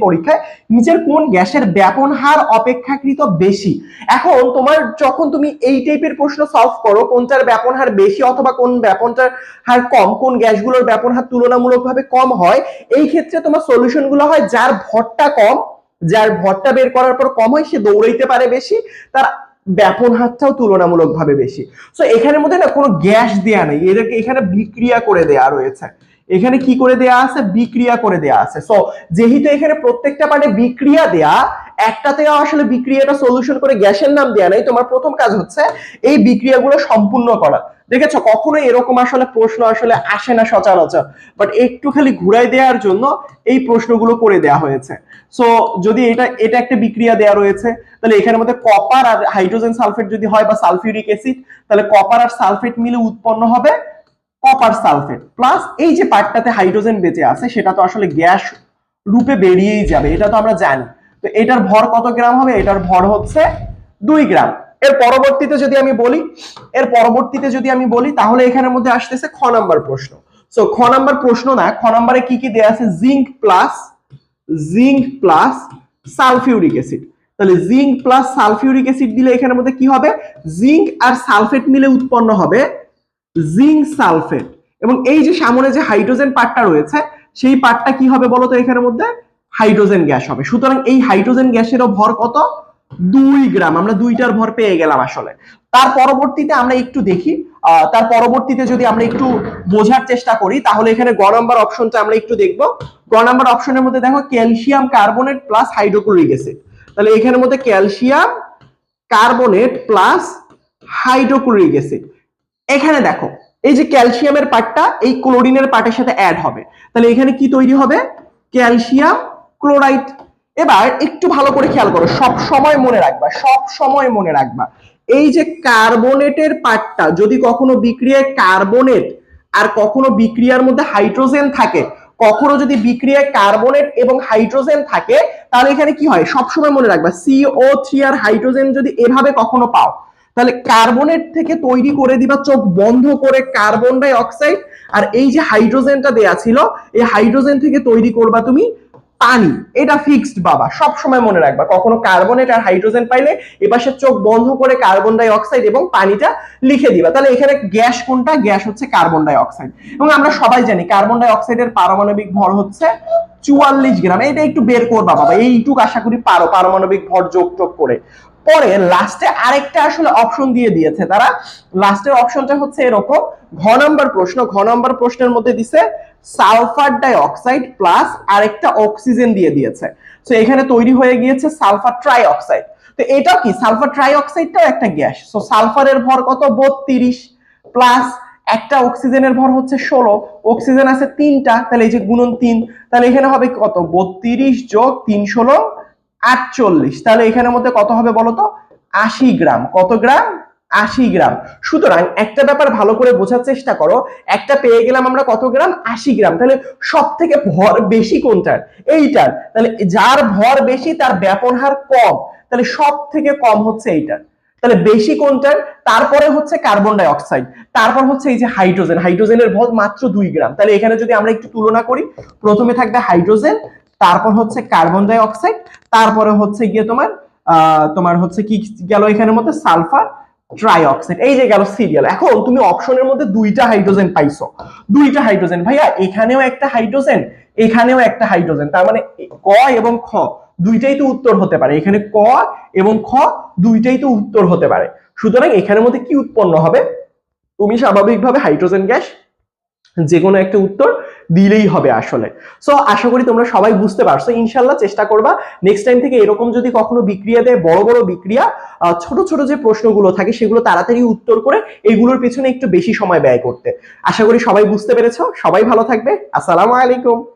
পরীক্ষায়। কোন গ্যাসের ব্যাপন হার অপেক্ষাকৃত বেশি? এখন তোমার যখন তুমি এই টাইপের প্রশ্ন সলভ করো, কোনটার ব্যাপন হার বেশি অথবা কোন ব্যাপনটার হার কম, কোন গ্যাসগুলোর ব্যাপন হার তুলনামূলকভাবে কম হয়, এই ক্ষেত্রে তোমার সলিউশনগুলো হয়, যার ভরটা কম, যার ভরটা বের করার পর কম হয়, সে দৌড়াইতে পারে বেশি, তার ব্যাপন হাতটাও তুলনামূলকভাবে বেশি। সো এখানে মধ্যে না কোনো গ্যাস দেয়া নেই, এদেরকে এখানে বিক্রিয়া করে দেয়া রয়েছে। এখানে কি করে দেয়া আছে? বিক্রিয়া করে দেয়া আছে। সো যেহেতু এখানে প্রত্যেকটা পার্টে বিক্রিয়া দেয়া একটাতে আসলে বিক্রিয়াটা সলিউশন করে গ্যাসের নাম দেয়া নাই, তোমার প্রথম কাজ হচ্ছে এই বিক্রিয়াগুলো সম্পূর্ণ করা। দেখেছ কখনো এরকম আসলে প্রশ্ন আসলে আসে না সচরাচর বাট একটু খালি ঘুরাই দেওয়ার জন্য এই প্রশ্নগুলো করে দেয়া হয়েছে। সো যদি এটা এটা একটা বিক্রিয়া দেয়া রয়েছে, তাহলে এখানের মধ্যে কপার আর হাইড্রোজেন সালফেট যদি হয় বা সালফিউরিক অ্যাসিড তাহলে কপার আর সালফেট মিলে উৎপন্ন হবে কপার সালফেট প্লাস এই যে পার্টটাতে হাইড্রোজেন বেঁচে আছে, সেটা তো আসলে গ্যাস রূপে বেরিয়েই যাবে, এটা তো আমরা জানি। তো এটার ভর কত গ্রাম হবে? এটার ভর হচ্ছে দুই গ্রাম। এর পরবর্তীতে যদি আমি বলি, এর পরবর্তীতে যদি আমি বলি, তাহলে এখানের মধ্যে আসতেছে খ নাম্বার প্রশ্ন। সো খ নাম্বার প্রশ্ন না, খ নাম্বারে কি কি দেয়া আছে? Zinc plus zinc plus sulphuric acid. তাহলে জিঙ্ক প্লাস সালফিউরিক অ্যাসিড দিলে এখানের মধ্যে কি হবে? জিঙ্ক আর সালফেট মিলে উৎপন্ন হবে জিঙ্ক সালফেট। এবং এই যে সামনে যে হাইড্রোজেন পার্টটা রয়েছে, সেই পার্টটা কি হবে বলতো এখানের মধ্যে? হাইড্রোজেন গ্যাস হবে। সুতরাং এই হাইড্রোজেন গ্যাসেরও ভর কত? দুই গ্রাম। আমরা দুইটার ভর পেয়ে গেলাম আসলে। তার পরবর্তীতে আমরা একটু দেখি। তার পরবর্তীতে যদি আমরা একটু বোঝার চেষ্টা করি, তাহলে এখানে গ নাম্বার অপশনটা আমরা একটু দেখব। গ নাম্বার অপশনের মধ্যে দেখো, calcium carbonate plus hydrochloric acid. তাহলে এখানের মধ্যে calcium carbonate plus hydrochloric acid. এখানে দেখো, এই যে ক্যালসিয়ামের পার্টটা, এই ক্লোরিনের পার্টের সাথে অ্যাড হবে। তাহলে এখানে কি তৈরি হবে? Calcium chloride. এবার একটু ভালো করে খেয়াল করো, সব সময় মনে রাখবা, সব সময় মনে রাখবা। এই যে কার্বনেটের পার্টটা, যদি কখনো বিক্রিয়ায় কার্বনেট আর কখনো বিক্রিয়ার মধ্যে হাইড্রোজেন থাকে, কখনো যদি বিক্রিয়ায় কার্বনেট এবং হাইড্রোজেন থাকে, তাহলে এখানে কি হয়? সব সময় মনে রাখবা সিও থ্রি আর হাইড্রোজেন যদি এভাবে কখনো পাও, তাহলে কার্বনেট থেকে তৈরি করে দিবা, চোখ বন্ধ করে কার্বন ডাই অক্সাইড। আর এই যে হাইড্রোজেনটা দেয়া ছিল, এই হাইড্রোজেন থেকে তৈরি করবা তুমি পানি, এটা ফিক্সড বাবা সব সময় মনে রাখবা। কখনো কার্বনেট আর হাইড্রোজেন পাইলে এপাশে চোখ বন্ধ করে কার্বন ডাই অক্সাইড এবং পানিটা লিখে দিবা। তাহলে এখানে গ্যাস কোনটা? গ্যাস হচ্ছে কার্বন ডাই অক্সাইড এবং আমরা সবাই জানি কার্বন ডাই অক্সাইডের পারমাণবিক ভর হচ্ছে চুয়াল্লিশ গ্রাম। এটা একটু বের করবা বাবা, এইটুক আশা করি পারো, পারমাণবিক ভর যোগ টোগ করে। পরে লাস্টে আরেকটা আসলে অপশন দিয়ে দিয়েছে তারা। লাস্টের অপশনটা হচ্ছে এরকম, ঘ নাম্বার প্রশ্ন, ঘ নাম্বার প্রশ্নের মধ্যে দিছে সালফার ডাই অক্সাইড প্লাস আরেকটা অক্সিজেন দিয়ে দিয়েছে। তো এখানে তৈরি হয়ে গিয়েছে সালফার ট্রাই অক্সাইড তো এটা কি? সালফার ট্রাই অক্সাইডটাও একটা গ্যাস। সো সালফারের ভর কত? বত্রিশ প্লাস একটা অক্সিজেনের ভর হচ্ছে ষোলো। অক্সিজেন আছে তিনটা, তাহলে এই যে গুণন তিন, তাহলে এখানে হবে কত? বত্রিশ যোগ তিন ষোলো আটচল্লিশ। তাহলে এখানের মধ্যে কত হবে বলতো? আশি গ্রাম। কত গ্রাম? আশি গ্রাম। সুতরাং একটা ব্যাপার ভালো করে বোঝার চেষ্টা করো। একটা পেয়ে গেলাম আমরা কত গ্রাম? আশি গ্রাম। তাহলে সব থেকে ভর বেশি কোনটার? এইটার। তাহলে যার ভর বেশি তার ব্যাপন হার কম। তাহলে সব থেকে কম হচ্ছে এইটার। তাহলে বেশি কোনটার? তারপরে হচ্ছে কার্বন ডাই অক্সাইড তারপর হচ্ছে এই যে হাইড্রোজেন হাইড্রোজেনের ভর মাত্র দুই গ্রাম। তাহলে এখানে যদি আমরা একটু তুলনা করি, প্রথমে থাকবে হাইড্রোজেন তারপর হচ্ছে কার্বন ডাই অক্সাইড তারপরে হচ্ছে গিয়ে তোমার তোমার হচ্ছে কি গেল এখানের মধ্যে? সালফার ট্রাই অক্সাইড এই যে গেল সিরিয়াল এখন তুমি অপশনের মধ্যে দুইটা হাইড্রোজেন পাইছো। দুইটা হাইড্রোজেন ভাইয়া, এখানেও একটা হাইড্রোজেন এখানেও একটা হাইড্রোজেন তার মানে ক এবং খ, দুইটাই তো উত্তর হতে পারে। এখানে ক এবং খ, দুইটাই তো উত্তর হতে পারে। সুতরাং এখানের মধ্যে কি উৎপন্ন হবে? তুমি স্বাভাবিকভাবে হাইড্রোজেন গ্যাস যে কোনো একটা উত্তর দিলেই হবে আসলে। সো আশা করি তোমরা সবাই বুঝতে পারছ। ইনশাল্লাহ চেষ্টা করবা। নেক্সট টাইম থেকে এরকম যদি কখনো বিক্রিয়া দেয়, বড় বড় বিক্রিয়া ছোট ছোট যে প্রশ্নগুলো থাকে, সেগুলো তাড়াতাড়ি উত্তর করে এইগুলোর পিছনে একটু বেশি সময় ব্যয় করতে। আশা করি সবাই বুঝতে পেরেছ। সবাই ভালো থাকবে। আসসালামু আলাইকুম।